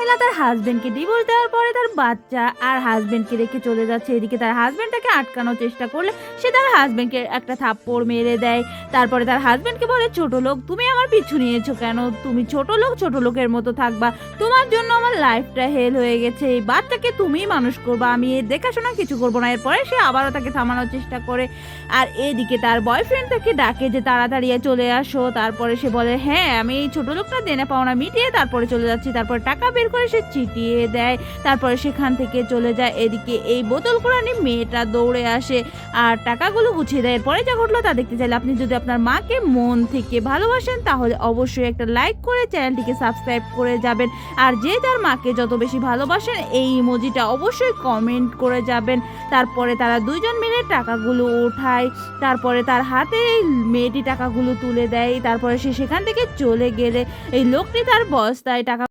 মহিলা তার হাজবেন্ডকে ডিভোর্স দেওয়ার পরে তার বাচ্চা আর হাজবেন্ডকে রেখে চলে যাচ্ছে। এদিকে তার হাজবেন্ড তাকে আটকানোর চেষ্টা করলে সে তার হাজবেন্ডকে একটা থাপ্পড় মেরে দেয়। তারপরে তার হাজবেন্ডকে বলে, ছোট লোক, তুমি আমার পিছু নিয়েছো কেন? তুমি ছোট লোক, ছোট লোকের মতো থাকবা। তোমার জন্য আমার লাইফটা হেল হয়ে গেছে। এই বাচ্চাকে তুমিই মানুষ করবা। আমি এর দেখাশোনা কিছু করব না। এরপরে সে আবারও তাকে থামানোর চেষ্টা করে। আর এদিকে তার বয়ফ্রেন্ড তাকে ডাকে যে, তাড়াতাড়ি চলে আসো। তারপরে সে বলে হ্যাঁ আমি এই ছোট লোকটা দেনা পাওনা মিটিয়ে তারপরে চলে যাচ্ছি। তারপরে টাকা বের করে সে চিটিয়ে দেয়। তারপরে সেখান থেকে চলে যায়। এদিকে এই বোতল কোরআনি মেয়েটা দৌড়ে আসে আর টাকাগুলো গুছিয়ে দেয়। এরপরে যা ঘটলো তা দেখতে চাইলে আপনি যদি আপনার মাকে মন থেকে ভালোবাসেন, তাহলে অবশ্যই একটা লাইক করে চ্যানেলটিকে সাবস্ক্রাইব করে যাবেন। আর যে যার মাকে যত বেশি ভালোবাসেন, এই ইমোজিটা অবশ্যই কমেন্ট করে যাবেন। তারপরে তারা দুইজন মিলে টাকাগুলো ওঠায়। তারপরে তার হাতে এই মেয়েটি টাকাগুলো তুলে দেয়। তারপরে সে সেখান থেকে চলে গেলে এই লোকটি তার বস্তায় টাকা